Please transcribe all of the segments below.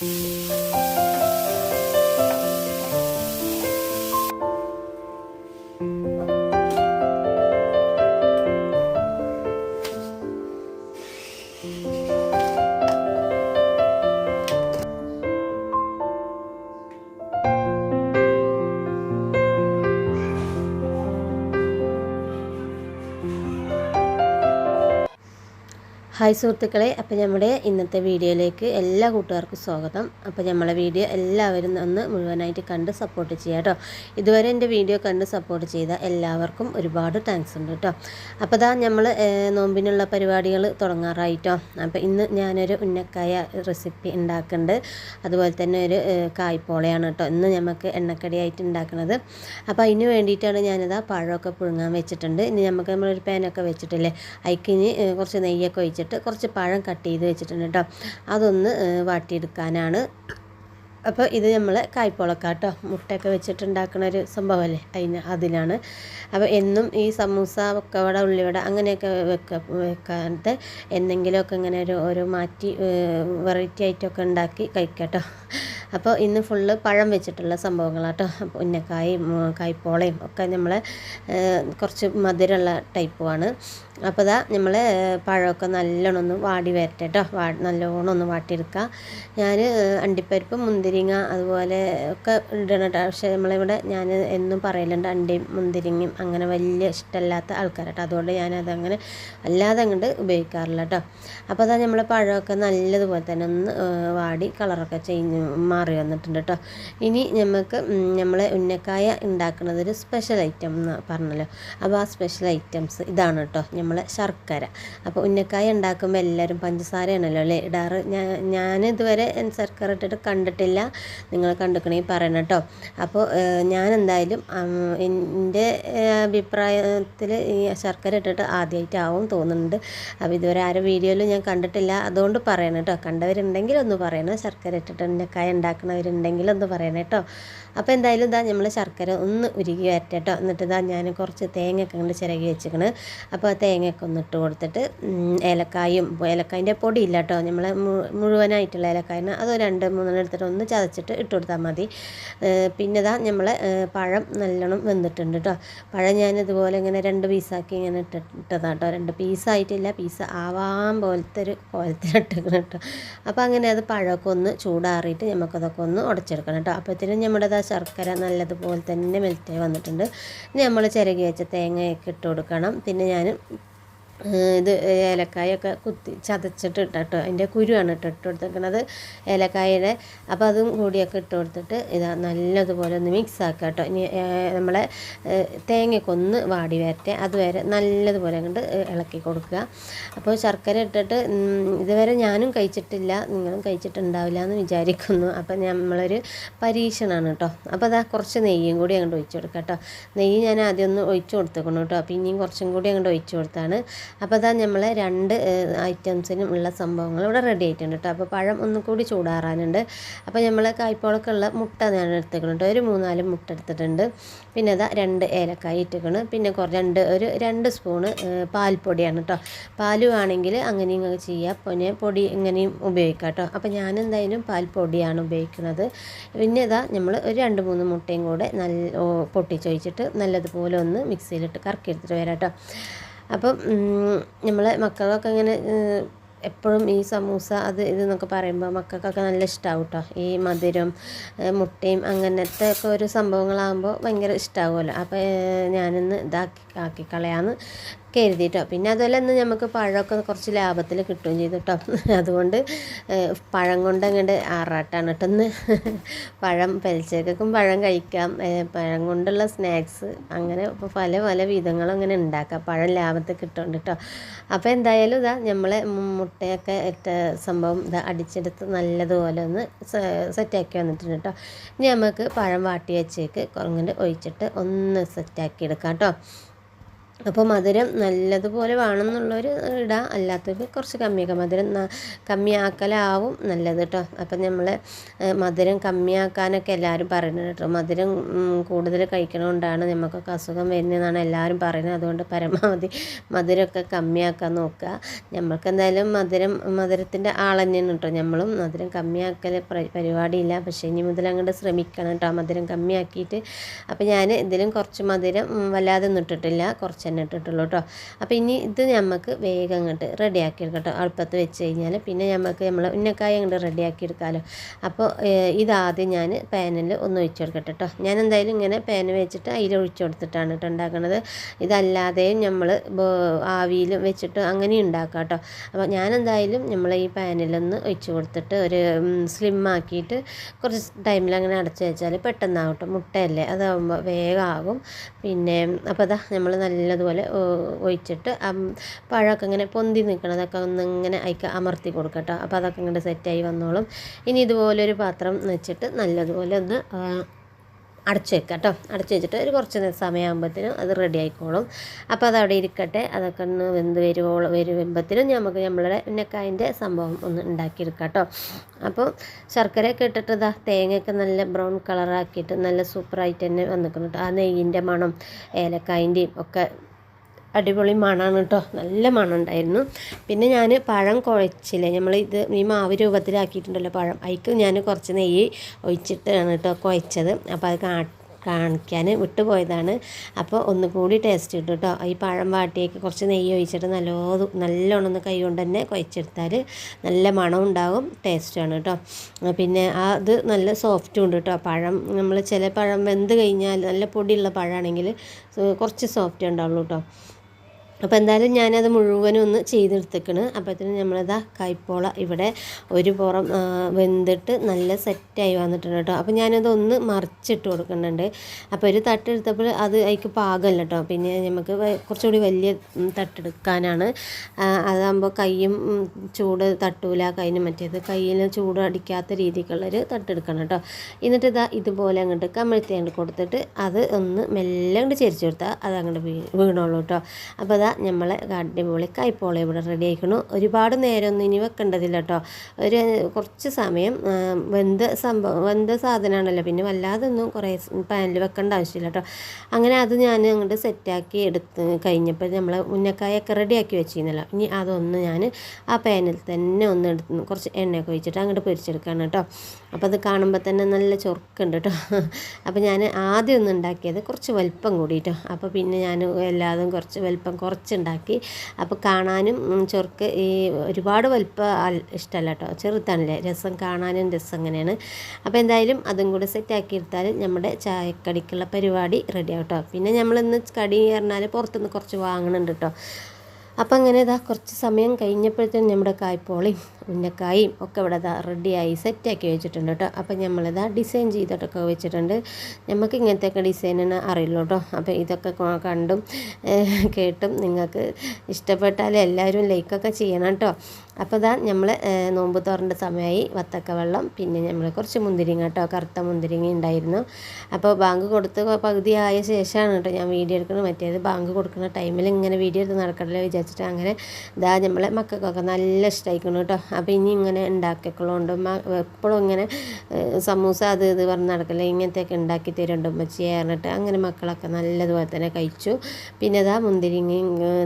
Música hi സുഹൃത്തുക്കളെ അപ്പോൾ നമ്മുടെ ഇന്നത്തെ വീഡിയോയിലേക്ക് എല്ലാ കൂട്ടുകാർക്കും സ്വാഗതം. അപ്പോൾ നമ്മളെ വീഡിയോ എല്ലാവരും ഒന്ന് മുഴുവനായിട്ട് കണ്ട് സപ്പോർട്ട് ചെയ്യുക കേട്ടോ. ഇതുവരെ എന്റെ വീഡിയോ കണ്ട് സപ്പോർട്ട് ചെയ്ത എല്ലാവർക്കും ഒരുപാട് താങ്ക്സ് ഉണ്ട് കേട്ടോ. അപ്പോൾ ഇതാ നമ്മൾ നോമ്പിനുള്ള പരിപാടികൾ തുടങ്ങാറായിട്ടോ. അപ്പോൾ ഇന്ന് ഞാനൊരു ഉന്നക്കായ റെസിപ്പി ഉണ്ടാക്കുന്നുണ്ട്. അതുപോലെ തന്നെ ഒരു കായ്പോളയാണ് കേട്ടോ ഇന്ന് നമുക്ക് എണ്ണക്കടിയായിട്ട് ഉണ്ടാക്കുന്നത് അപ്പോൾ അതിന് വേണ്ടിയിട്ടാണ് ഞാനിതാ പഴമൊക്കെ പുഴുങ്ങാൻ വെച്ചിട്ടുണ്ട്. ഇനി നമുക്ക് നമ്മളൊരു പാനൊക്കെ വെച്ചിട്ടില്ലേ? അതിക്കിനി കുറച്ച് നെയ്യൊക്കെ ഒഴിച്ചിട്ട് കുറച്ച് പഴം കട്ട് ചെയ്ത് വെച്ചിട്ടുണ്ട് കേട്ടോ. അതൊന്ന് വാട്ടിയെടുക്കാനാണ്. അപ്പോൾ ഇത് നമ്മൾ കായ്പോളക്കാട്ടോ മുട്ടയൊക്കെ വെച്ചിട്ടുണ്ടാക്കുന്ന ഒരു സംഭവമല്ലേ അതിന് അതിലാണ്. അപ്പോൾ എന്നും ഈ സമൂസ പൊക്കവട ഉള്ളിവട അങ്ങനെയൊക്കെ വെക്ക വെക്കാണ്ട് എന്തെങ്കിലുമൊക്കെ ഇങ്ങനെ ഒരു ഓരോ മാറ്റി വെറൈറ്റി ആയിട്ടൊക്കെ ഉണ്ടാക്കി കഴിക്കട്ടോ. അപ്പോൾ ഇന്ന് ഫുള്ള് പഴം വെച്ചിട്ടുള്ള സംഭവങ്ങളാട്ടോ. ഉന്നക്കായും കായ്പോളയും ഒക്കെ നമ്മൾ കുറച്ച് മധുരമുള്ള ടൈപ്പുമാണ് അപ്പോൾ ഇതാ നമ്മൾ പഴമൊക്കെ നല്ലോണം ഒന്ന് വാടി വരട്ടെ കേട്ടോ വാ നല്ലോണം ഒന്ന് വാട്ടിയെടുക്കുക. ഞാൻ അണ്ടിപ്പരിപ്പ് മുന്തിരിങ്ങ അതുപോലെ ഒക്കെ ഇടണം കേട്ടോ. പക്ഷേ നമ്മളിവിടെ ഞാൻ എന്നും പറയലുണ്ട് അണ്ടിയും മുന്തിരിങ്ങയും അങ്ങനെ വലിയ ഇഷ്ടമല്ലാത്ത ആൾക്കാരാട്ടോ. അതുകൊണ്ട് ഞാനതങ്ങനെ അല്ലാതെ അങ്ങോട്ട് ഉപയോഗിക്കാറില്ല കേട്ടോ. അപ്പോൾ അതാ നമ്മൾ പഴമൊക്കെ നല്ലതുപോലെ തന്നെ ഒന്ന് വാടി കളറൊക്കെ ചേഞ്ച് മാറി വന്നിട്ടുണ്ട് കേട്ടോ ഇനി നമുക്ക് നമ്മളെ ഉന്നക്കായ ഉണ്ടാക്കുന്നത് ഒരു സ്പെഷ്യൽ ഐറ്റം എന്ന് പറഞ്ഞല്ലോ. അപ്പോൾ ആ സ്പെഷ്യൽ ഐറ്റംസ് ഇതാണ് കേട്ടോ നമ്മളെ ശർക്കര. അപ്പോൾ ഉന്നക്കായ ഉണ്ടാക്കുമ്പോൾ എല്ലാവരും പഞ്ചസാരയാണല്ലോ അല്ലേ ഇടാറ്? ഞാൻ ഇതുവരെ ശർക്കര ഇട്ടിട്ട് കണ്ടിട്ടില്ല. നിങ്ങൾ കണ്ടിക്കണമെങ്കിൽ പറയണം കേട്ടോ അപ്പോൾ ഞാൻ എന്തായാലും എന്റെ അഭിപ്രായത്തിൽ ഈ ശർക്കര ഇട്ടിട്ട് ആദ്യമായിട്ടാവും തോന്നുന്നുണ്ട്. അപ്പോൾ ഇതുവരെ ആരും വീഡിയോയിൽ ഞാൻ കണ്ടിട്ടില്ല. അതുകൊണ്ട് പറയണം കേട്ടോ കണ്ടവരുണ്ടെങ്കിൽ ഒന്ന് പറയണം. ശർക്കര ഇട്ടിട്ട് ഉന്നക്കായ ഉണ്ടാക്കണവരുണ്ടെങ്കിൽ ഒന്ന് പറയണം കേട്ടോ അപ്പോൾ എന്തായാലും ഇതാ നമ്മൾ ശർക്കര ഒന്ന് ഉരുകി വരട്ടെ കേട്ടോ എന്നിട്ട് ഇതാ ഞാൻ കുറച്ച് തേങ്ങയൊക്കെ കൊണ്ട് ചിരകി വെച്ചിക്കണ്. അപ്പോൾ ആ തേങ്ങയൊക്കെ ഒന്ന് ഇട്ട് കൊടുത്തിട്ട് ഏലക്കായും ഏലക്കായന്റെ പൊടി ഇല്ല കേട്ടോ നമ്മൾ മുഴുവനായിട്ടുള്ള ഏലക്കായന അത് രണ്ട് മൂന്നെണ്ണം എടുത്തിട്ട് ഒന്ന് ചതച്ചിട്ട് ഇട്ട് കൊടുത്താൽ മതി. പിന്നെ ഇതാ നമ്മൾ പഴം നല്ലോണം വെന്തിട്ടുണ്ട് കേട്ടോ പഴം ഞാൻ ഇതുപോലെ ഇങ്ങനെ രണ്ട് പീസാക്കി ഇങ്ങനെ ഇട്ട് ഇട്ടതാണ് കേട്ടോ രണ്ട് പീസായിട്ടില്ല പീസ് ആവാൻ പോലത്തെ ഒരു കോലത്തിലിട്ടിക്കണം കേട്ടോ അപ്പോൾ അങ്ങനെ അത് പഴമൊക്കെ ഒന്ന് ചൂടാറിയിട്ട് നമുക്കതൊക്കെ ഒന്ന് ഉടച്ചെടുക്കണം കേട്ടോ. അപ്പോഴത്തേനും നമ്മുടെ ശർക്കര നല്ലതുപോലെ തന്നെ മെൽറ്റായി വന്നിട്ടുണ്ട്. ഇനി നമ്മൾ ചിരകി വെച്ച തേങ്ങയൊക്കെ ഇട്ട് കൊടുക്കണം. പിന്നെ ഞാൻ ഇത് ഏലക്കായൊക്കെ കുത്തി ചതച്ചിട്ട് ഇട്ടോ അതിന്റെ കുരുവാണ് ഇട്ട് ഇട്ട് കൊടുത്തേക്കണത്. ഏലക്കായയുടെ അപ്പോൾ അതും കൂടിയൊക്കെ ഇട്ട് കൊടുത്തിട്ട് ഇതാ നല്ലതുപോലെ ഒന്ന് മിക്സ് ആക്കുക കേട്ടോ ഇനി നമ്മളെ തേങ്ങയൊക്കെ ഒന്ന് വാടി വരട്ടെ. അതുവരെ നല്ലതുപോലെ അങ്ങോട്ട് ഇളക്കി കൊടുക്കുക. അപ്പോൾ ശർക്കര ഇട്ടിട്ട് ഇതുവരെ ഞാനും കഴിച്ചിട്ടില്ല നിങ്ങളും കഴിച്ചിട്ടുണ്ടാവില്ല എന്ന് വിചാരിക്കുന്നു. അപ്പോൾ നമ്മളൊരു പരീക്ഷണമാണ് കേട്ടോ അപ്പോൾ അതാ കുറച്ച് നെയ്യും കൂടി അങ്ങോട്ട് ഒഴിച്ചു കൊടുക്കാം കേട്ടോ നെയ്യ് ഞാൻ ആദ്യം ഒന്ന് ഒഴിച്ചു കൊടുത്തേക്കണം കേട്ടോ പിന്നെയും കുറച്ചും കൂടി അങ്ങോട്ട് ഒഴിച്ചു കൊടുത്താണ്. അപ്പോൾ അതാ നമ്മൾ രണ്ട് ഐറ്റംസിനും ഉള്ള സംഭവങ്ങൾ ഇവിടെ റെഡി ആയിട്ടുണ്ട് കേട്ടോ അപ്പോൾ പഴം ഒന്നും കൂടി ചൂടാറാനുണ്ട്. അപ്പോൾ നമ്മൾ കായ്പോളൊക്കെ ഉള്ള മുട്ട ഞാൻ എടുത്തേക്കണം ഒരു മൂന്നാൽ മുട്ട എടുത്തിട്ടുണ്ട്. പിന്നെ അതാ രണ്ട് ഏലക്കായ ഇട്ടിക്കണം പിന്നെ കുറേ രണ്ട് ഒരു രണ്ട് സ്പൂണ് പാൽപ്പൊടിയാണ് കേട്ടോ പാൽ ആണെങ്കിൽ ഇങ്ങനെ ചെയ്യാം. പിന്നെ പൊടി ഇങ്ങനെയും ഉപയോഗിക്കാം കേട്ടോ അപ്പോൾ ഞാൻ എന്തായാലും പാൽപ്പൊടിയാണ് ഉപയോഗിക്കുന്നത്. പിന്നെ ഇതാ നമ്മൾ ഒരു രണ്ട് മൂന്ന് മുട്ടയും കൂടെ നല്ല പൊട്ടിച്ചൊഴിച്ചിട്ട് നല്ലതുപോലെ ഒന്ന് മിക്സിയിലിട്ട് കറക്കി എടുത്തിട്ട് വരാം കേട്ടോ അപ്പം നമ്മളെ മക്കളൊക്കെ ഇങ്ങനെ എപ്പോഴും ഈ സമൂസ അത് ഇത് എന്നൊക്കെ പറയുമ്പോൾ മക്കൾക്കൊക്കെ നല്ല ഇഷ്ടമാവും കേട്ടോ ഈ മധുരം മുട്ടയും അങ്ങനത്തെ ഒക്കെ ഒരു സംഭവങ്ങളാകുമ്പോൾ ഭയങ്കര ഇഷ്ടമാവുമല്ലോ അപ്പോൾ ഞാനിന്ന് ഇതാക്കി ആക്കി കളയാമെന്ന് കരുതിട്ടോ. പിന്നെ അതുപോലെ ഇന്ന് നമുക്ക് പഴമൊക്കെ കുറച്ച് ലാഭത്തിൽ കിട്ടുകയും ചെയ്തു കേട്ടോ അതുകൊണ്ട് പഴം കൊണ്ട് അങ്ങോട്ട് ആറാട്ടാണ് കേട്ടോ ഒന്ന് പഴം പെൽച്ചക്കും പഴം കഴിക്കാം. പഴം കൊണ്ടുള്ള സ്നാക്സ് അങ്ങനെ ഇപ്പോൾ പല പല വിധങ്ങളും അങ്ങനെ ഉണ്ടാക്കാം. പഴം ലാഭത്തിൽ കിട്ടുന്നുണ്ട് കേട്ടോ അപ്പോൾ എന്തായാലും ഇതാ നമ്മളെ മുട്ടയൊക്കെ ഇട്ട സംഭവം ഇതാ അടിച്ചെടുത്ത് നല്ലതുപോലെ ഒന്ന് സെറ്റാക്കി വന്നിട്ടുണ്ട് കേട്ടോ ഇനി നമുക്ക് പഴം വാട്ടി വെച്ചേക്ക് കുറങ്ങണ്ട് ഒഴിച്ചിട്ട് ഒന്ന് സെറ്റാക്കി എടുക്കാം കേട്ടോ അപ്പോൾ മധുരം നല്ലതുപോലെ വേണമെന്നുള്ളവർ ഇടാം അല്ലാത്തവർ കുറച്ച് കമ്മിയാക്കുക മധുരം കമ്മിയാക്കലാവും നല്ലത് കേട്ടോ. അപ്പം നമ്മൾ മധുരം കമ്മിയാക്കാനൊക്കെ എല്ലാവരും പറയുന്നത് കേട്ടോ. മധുരം കൂടുതൽ കഴിക്കണതുകൊണ്ടാണ് നമുക്കൊക്കെ അസുഖം വരുന്നതെന്നാണ് എല്ലാവരും പറയുന്നത്. അതുകൊണ്ട് പരമാവധി മധുരമൊക്കെ കമ്മിയാക്കാൻ നോക്കുക. നമ്മൾക്ക് എന്തായാലും മധുരം മധുരത്തിന്റെ ആൾ കേട്ടോ. നമ്മളും മധുരം കമ്മിയാക്കൽ പ്ര- പരിപാടിയില്ല. പക്ഷേ ഇനി മുതൽ അങ്ങോട്ട് ശ്രമിക്കണം കേട്ടോ. മധുരം കമ്മിയാക്കിയിട്ട്. അപ്പോൾ ഞാൻ ഇതിലും കുറച്ച് മധുരം വല്ലാതെ ഒന്നും ഇട്ടിട്ടില്ല. കുറച്ച് തന്നെ ഇട്ടിട്ടുള്ളൂ കേട്ടോ. അപ്പോൾ ഇനി ഇത് നമുക്ക് വേഗം അങ്ങോട്ട് റെഡിയാക്കി എടുക്കാം കേട്ടോ അടുപ്പത്ത് വെച്ച് കഴിഞ്ഞാൽ പിന്നെ നമുക്ക് നമ്മൾ ഉന്നക്കായ അങ്ങോട്ട് റെഡിയാക്കി എടുക്കാമല്ലോ അപ്പോൾ ഇതാദ്യം ഞാൻ പാനിൽ ഒന്ന് ഒഴിച്ചു കൊടുക്കട്ടെ കേട്ടോ ഞാൻ എന്തായാലും ഇങ്ങനെ പാൻ വെച്ചിട്ട് അതിൽ ഒഴിച്ചു കൊടുത്തിട്ടാണ് കേട്ടോ ഉണ്ടാക്കുന്നത് ഇതല്ലാതെയും നമ്മൾ ആവിയിൽ വെച്ചിട്ട് അങ്ങനെ ഉണ്ടാക്കാം കേട്ടോ അപ്പോൾ ഞാൻ എന്തായാലും നമ്മൾ ഈ പാനിലൊന്ന് ഒഴിച്ച് കൊടുത്തിട്ട് ഒരു സ്ലിം ആക്കിയിട്ട് കുറച്ച് ടൈമിൽ അങ്ങനെ അടച്ചു വെച്ചാൽ പെട്ടെന്നാവും കേട്ടോ മുട്ടയല്ലേ അതാകുമ്പോൾ ആകും പിന്നെ അപ്പോൾ അതാ നമ്മൾ നല്ലതുപോലെ ഒഴിച്ചിട്ട് പഴമൊക്കെ ഇങ്ങനെ പൊന്തി നിൽക്കണതൊക്കെ ഒന്ന് ഇങ്ങനെ അയക്ക അമർത്തി കൊടുക്കട്ടോ കേട്ടോ അപ്പോൾ അതൊക്കെ ഇങ്ങോട്ട് സെറ്റായി വന്നോളും. ഇനി ഇതുപോലൊരു പാത്രം വെച്ചിട്ട് നല്ലതുപോലെ ഒന്ന് അടച്ചു വെക്കുക കേട്ടോ അടച്ചു വെച്ചിട്ട് ഒരു കുറച്ച് സമയമാകുമ്പോഴത്തേനും അത് റെഡി ആയിക്കോളും. അപ്പോൾ അത് അവിടെ ഇരിക്കട്ടെ. അതൊക്കെ ഒന്ന് വെന്ത് വരുവോളം വരുമ്പോഴത്തേനും നമുക്ക് നമ്മളുടെ ഉന്നക്കായന്റെ സംഭവം ഒന്ന് ഉണ്ടാക്കിയെടുക്കാം കേട്ടോ അപ്പോൾ ശർക്കരയൊക്കെ ഇട്ടിട്ട് ഇതാ തേങ്ങയൊക്കെ നല്ല ബ്രൗൺ കളറാക്കിയിട്ട് നല്ല സൂപ്പറായിട്ട് തന്നെ വന്നിരിക്കുന്നു കേട്ടോ ആ നെയ്യിന്റെ മണം ഏലക്കായന്റെയും ഒക്കെ അടിപൊളി മണമാണ് കേട്ടോ നല്ല മണം ഉണ്ടായിരുന്നു പിന്നെ ഞാൻ പഴം കുഴച്ചില്ലേ? നമ്മൾ ഇത് ഈ മാവ് രൂപത്തിലാക്കിയിട്ടുണ്ടല്ലോ പഴം. അതിക്ക് ഞാൻ കുറച്ച് നെയ്യ് ഒഴിച്ചിട്ടാണ് കേട്ടോ കുഴച്ചത്. അപ്പോൾ അത് കാണിക്കാൻ വിട്ടുപോയതാണ്. അപ്പോൾ ഒന്നുകൂടി ടേസ്റ്റ് കിട്ടും കേട്ടോ ഈ പഴം വാട്ടിയേക്ക് കുറച്ച് നെയ്യ് ഒഴിച്ചിട്ട് നല്ലോ നല്ലോണം ഒന്ന് കൈ കൊണ്ട് തന്നെ കുഴച്ചെടുത്താൽ നല്ല മണം ഉണ്ടാകും ടേസ്റ്റാണ് കേട്ടോ പിന്നെ അത് നല്ല സോഫ്റ്റും ഉണ്ട് കേട്ടോ പഴം നമ്മൾ ചില പഴം വെന്ത് കഴിഞ്ഞാൽ നല്ല പൊടിയുള്ള പഴമാണെങ്കിൽ കുറച്ച് സോഫ്റ്റ് ഉണ്ടാവുള്ളൂ കേട്ടോ അപ്പോൾ എന്തായാലും ഞാനത് മുഴുവനും ഒന്ന് ചെയ്തെടുത്തേക്കണ്. അപ്പോഴത്തേനും നമ്മളതാ കൈപ്പോള ഇവിടെ ഒരു പുറം വെന്തിട്ട് നല്ല സെറ്റായി വന്നിട്ടുണ്ട് കേട്ടോ. അപ്പോൾ ഞാനത് ഒന്ന് മറിച്ചിട്ട് കൊടുക്കുന്നുണ്ട്. അപ്പോൾ ഒരു തട്ടെടുത്തപ്പോൾ അത് അതിക്ക് പാകമല്ല കേട്ടോ. പിന്നെ നമുക്ക് കുറച്ചുകൂടി വലിയ തട്ടെടുക്കാനാണ്. അതാകുമ്പോൾ കൈയും ചൂട് തട്ടൂല. കൈന് മറ്റേത് കയ്യിൽ ചൂട് അടിക്കാത്ത രീതിക്കുള്ളൊരു തട്ടെടുക്കണം കേട്ടോ. എന്നിട്ട് ഇതാ ഇതുപോലെ അങ്ങോട്ട് കമഴ്ത്തി അങ്ങോട്ട് കൊടുത്തിട്ട് അത് ഒന്ന് മെല്ലെ അങ്ങോട്ട് ചെരിച്ചു കൊടുത്താൽ അത് അങ്ങോട്ട് വീ വീണോളൂ കേട്ടോ. അപ്പോൾ അതാ നമ്മളെ അടിപൊളി കൈപ്പോള ഇവിടെ റെഡി ആയിക്കണു ഒരുപാട് നേരമൊന്നും ഇനി വെക്കേണ്ടതില്ല കേട്ടോ. ഒരു കുറച്ച് സമയം വെന്ത് സംഭവം വെന്ത സാധനമാണല്ലോ പിന്നെ വല്ലാതൊന്നും കുറേ പാനിൽ വെക്കേണ്ട ആവശ്യമില്ല കേട്ടോ. അങ്ങനെ അത് ഞാൻ അങ്ങോട്ട് സെറ്റാക്കി എടുത്ത് കഴിഞ്ഞപ്പോൾ നമ്മൾ ഉന്നക്കായൊക്കെ റെഡിയാക്കി വെച്ചിരുന്നല്ലോ. ഇനി അതൊന്ന് ഞാൻ ആ പാനിൽ തന്നെ ഒന്ന് എടുത്ത് കുറച്ച് എണ്ണയൊക്കെ ഒഴിച്ചിട്ട് അങ്ങോട്ട് പൊരിച്ചെടുക്കുകയാണ് കേട്ടോ. അപ്പോൾ അത് കാണുമ്പോൾ തന്നെ നല്ല ചൊറുക്കുണ്ട് കേട്ടോ. അപ്പോൾ ഞാൻ ആദ്യം ഒന്ന് ഉണ്ടാക്കിയത് കുറച്ച് വലിപ്പം കൂടിയിട്ടോ അപ്പോൾ പിന്നെ ഞാൻ എല്ലാതും കുറച്ച് വലിപ്പം കുറച്ചുണ്ടാക്കി. അപ്പോൾ കാണാനും ചൊർക്ക് ഈ ഒരുപാട് വലിപ്പം ഇഷ്ടമല്ല കേട്ടോ ചെറുതാണല്ലേ രസം കാണാനും രസം അങ്ങനെയാണ്. അപ്പോൾ എന്തായാലും അതും കൂടെ സെറ്റാക്കി എടുത്താൽ നമ്മുടെ ചായക്കടിക്കുള്ള പരിപാടി റെഡി ആവും കേട്ടോ പിന്നെ നമ്മളിന്ന് കടി പറഞ്ഞാൽ പുറത്തുനിന്ന് കുറച്ച് വാങ്ങണുണ്ട് കേട്ടോ അപ്പം അങ്ങനെ ഇതാ കുറച്ച് സമയം കഴിഞ്ഞപ്പോഴത്തേനും നമ്മുടെ കായ്പോളയും ഉന്നക്കായും ഒക്കെ ഇവിടെ ഇതാ റെഡിയായി സെറ്റാക്കി വെച്ചിട്ടുണ്ട് കേട്ടോ അപ്പം നമ്മളിതാ ഡിസൈൻ ചെയ്തിട്ടൊക്കെ വെച്ചിട്ടുണ്ട്. നമുക്ക് ഇങ്ങനത്തെയൊക്കെ ഡിസൈനിന് അറിയുള്ളൂ കേട്ടോ അപ്പം ഇതൊക്കെ കണ്ടും കേട്ടും നിങ്ങൾക്ക് ഇഷ്ടപ്പെട്ടാൽ എല്ലാവരും ലൈക്കൊക്കെ ചെയ്യണം കേട്ടോ അപ്പോൾ ഇതാ നമ്മൾ നോമ്പ് തുറന്റെ സമയമായി വത്തക്ക വെള്ളം പിന്നെ നമ്മൾ കുറച്ച് മുന്തിരിങ്ങ കേട്ടോ കറുത്ത മുന്തിരിങ്ങ ഉണ്ടായിരുന്നു അപ്പോൾ ബാങ്ക് കൊടുത്ത് പകുതി ആയ ശേഷമാണ് കേട്ടോ ഞാൻ വീഡിയോ എടുക്കുന്നത് മറ്റേത് ബാങ്ക് കൊടുക്കുന്ന ടൈമിൽ ഇങ്ങനെ വീഡിയോ എടുത്ത് നടക്കണമല്ലോ വിചാരിച്ചിട്ട് അങ്ങനെ ഇതാ നമ്മളെ മക്കൾക്കൊക്കെ നല്ല ഇഷ്ടമായിക്കണം കേട്ടോ. അപ്പോൾ ഇനി ഇങ്ങനെ ഉണ്ടാക്കിക്കളുണ്ട് എപ്പോഴും ഇങ്ങനെ സമൂസ അത് ഇത് പറഞ്ഞ് നടക്കില്ല ഇങ്ങനത്തെയൊക്കെ ഉണ്ടാക്കി തരുന്നുണ്ട് ഉമ്മച്ചി പറഞ്ഞിട്ട് അങ്ങനെ മക്കളൊക്കെ നല്ലതുപോലെ തന്നെ കഴിച്ചു. പിന്നെ ഇതാ മുന്തിരിങ്ങ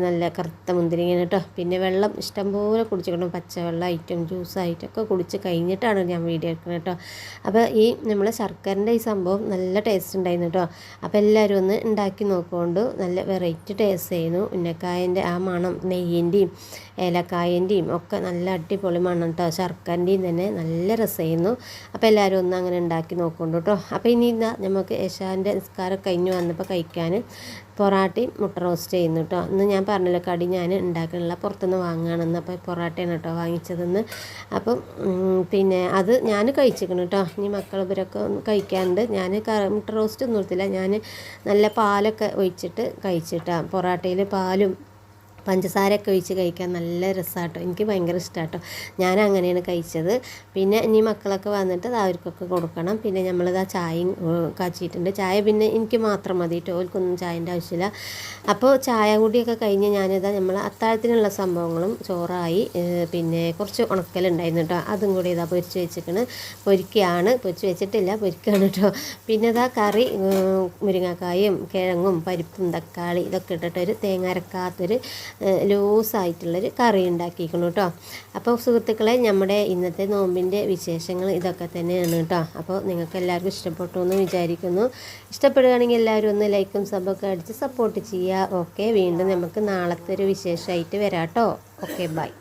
നല്ല കറുത്ത മുന്തിരിങ്ങ കേട്ടോ. പിന്നെ വെള്ളം ഇഷ്ടംപോലെ കുടിച്ചിട്ടുണ്ട് പച്ചവെള്ളമായിട്ടും ജ്യൂസായിട്ടൊക്കെ കുടിച്ച് കഴിഞ്ഞിട്ടാണ് ഞാൻ വീഡിയോ എടുക്കുന്നത് കേട്ടോ. അപ്പോൾ ഈ നമ്മൾ ശർക്കരന്റെ ഈ സംഭവം നല്ല ടേസ്റ്റ് ഉണ്ടായിരുന്നു കേട്ടോ. അപ്പോൾ എല്ലാവരും ഒന്ന് ഉണ്ടാക്കി നോക്കുകൊണ്ട് നല്ല വെറൈറ്റി ടേസ്റ്റ് ചെയ്യുന്നു ഉന്നക്കായന്റെ ആ മണം നെയ്യിന്റെയും ഏലക്കായന്റെയും ഒക്കെ നല്ല അടിപൊളി മണം കേട്ടോ. ശർക്കരന്റെയും തന്നെ നല്ല രസമായിരുന്നു. അപ്പോൾ എല്ലാവരും ഒന്ന് അങ്ങനെ ഉണ്ടാക്കി നോക്കുന്നുണ്ട് കേട്ടോ. അപ്പോൾ ഇനി ഇതാ നമുക്ക് യശാന്റെ നിസ്കാരം കഴിഞ്ഞ് വന്നപ്പോൾ കഴിക്കാൻ പൊറാട്ടയും മുട്ട റോസ്റ്റ് ചെയ്യുന്നു കേട്ടോ ഇന്ന് ഞാൻ പറഞ്ഞല്ലോ കടി ഞാൻ ഉണ്ടാക്കണില്ല പുറത്തുനിന്ന് വാങ്ങുകയാണെന്ന്. അപ്പോൾ പൊറാട്ടയാണ് കേട്ടോ വാങ്ങിച്ചതെന്ന്. അപ്പം പിന്നെ അത് ഞാൻ കഴിച്ചിരിക്കണം കേട്ടോ ഇനി മക്കൾ ഇവരൊക്കെ ഒന്ന് കഴിക്കാറുണ്ട് ഞാൻ മുട്ട റോസ്റ്റ് ഒന്നും എടുത്തില്ല. ഞാൻ നല്ല പാലൊക്കെ ഒഴിച്ചിട്ട് കഴിച്ചിട്ടാണ് പൊറാട്ടയിൽ പാലും പഞ്ചസാരയൊക്കെ ഒഴിച്ച് കഴിക്കാൻ നല്ല രസമാട്ടോ എനിക്ക് ഭയങ്കര ഇഷ്ടമാട്ടോ ഞാൻ അങ്ങനെയാണ് കഴിച്ചത്. പിന്നെ ഇനി മക്കളൊക്കെ വന്നിട്ട് അവർക്കൊക്കെ കൊടുക്കണം. പിന്നെ നമ്മളിതാ ചായയും കാച്ചിയിട്ടുണ്ട്. ചായ പിന്നെ എനിക്ക് മാത്രം മതി കേട്ടോ ഓൽക്കൊന്നും ചായന്റെ ആവശ്യമില്ല. അപ്പോൾ ചായ കൂടിയൊക്കെ കഴിഞ്ഞ് ഞാനിതാ നമ്മൾ അത്താഴത്തിനുള്ള സംഭവങ്ങളും ചോറായി. പിന്നെ കുറച്ച് ഉണക്കലുണ്ടായിരുന്നു കേട്ടോ അതും കൂടി ഇതാ പൊരിച്ച് വെച്ചിരിക്കണ്. പൊരിക്കുകയാണ് പൊരിച്ച് വെച്ചിട്ടില്ല. പൊരിക്കുകയാണ് കേട്ടോ പിന്നെ ഇതാ കറി മുരിങ്ങക്കായും കിഴങ്ങും പരിപ്പും തക്കാളി ഇതൊക്കെ ഇട്ടിട്ടൊരു തേങ്ങ അരക്കാത്തൊരു ലൂസായിട്ടുള്ളൊരു കറി ഉണ്ടാക്കിയിരിക്കണം കേട്ടോ. അപ്പോൾ സുഹൃത്തുക്കളെ നമ്മുടെ ഇന്നത്തെ നോമ്പിന്റെ വിശേഷങ്ങൾ ഇതൊക്കെ തന്നെയാണ് കേട്ടോ. അപ്പോൾ നിങ്ങൾക്ക് എല്ലാവർക്കും ഇഷ്ടപ്പെട്ടു എന്ന് വിചാരിക്കുന്നു. ഇഷ്ടപ്പെടുകയാണെങ്കിൽ എല്ലാവരും ഒന്ന് ലൈക്കും സബൊക്കെ അടിച്ച് സപ്പോർട്ട് ചെയ്യുക. ഓക്കെ വീണ്ടും നമുക്ക് നാളത്തെ ഒരു വിശേഷമായിട്ട് വരാം കേട്ടോ. Okay bye